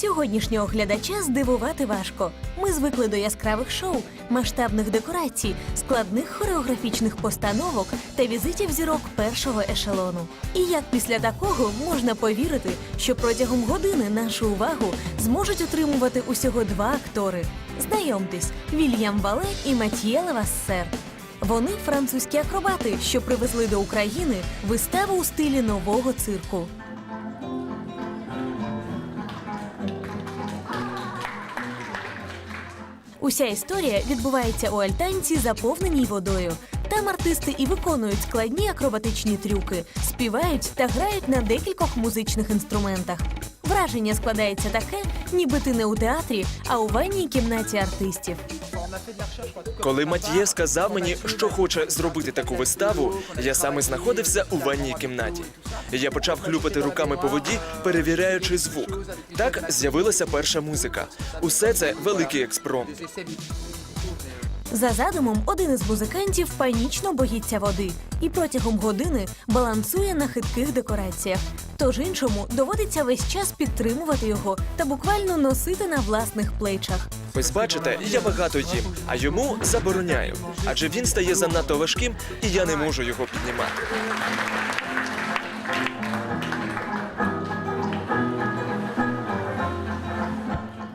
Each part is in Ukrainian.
Сьогоднішнього глядача здивувати важко. Ми звикли до яскравих шоу, масштабних декорацій, складних хореографічних постановок та візитів зірок першого ешелону. І як після такого можна повірити, що протягом години нашу увагу зможуть отримувати усього два актори. Знайомтесь, Вільям Вале і Матьє Левассер. Вони французькі акробати, що привезли до України виставу у стилі нового цирку. Уся історія відбувається у альтанці, заповненій водою. Там артисти і виконують складні акробатичні трюки, співають та грають на декількох музичних інструментах. Враження складається таке, ніби ти не у театрі, а у ванній кімнаті артистів. Коли Матьє сказав мені, що хоче зробити таку виставу, я саме знаходився у ванній кімнаті. Я почав хлюпати руками по воді, перевіряючи звук. Так з'явилася перша музика. Усе це великий експромт. За задумом, один із музикантів панічно боїться води і протягом години балансує на хитких декораціях. Тож іншому доводиться весь час підтримувати його та буквально носити на власних плечах. Ось бачите, я багато їм, а йому забороняю. Адже він стає занадто важким, і я не можу його піднімати.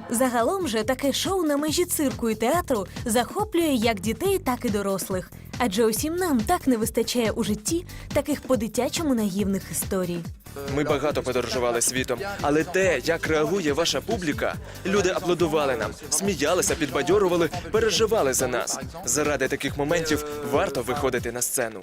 Загалом же таке шоу на межі цирку і театру захоплює як дітей, так і дорослих. Адже усім нам так не вистачає у житті таких по-дитячому наївних історій. Ми багато подорожували світом, але те, як реагує ваша публіка, люди аплодували нам, сміялися, підбадьорували, переживали за нас. Заради таких моментів варто виходити на сцену.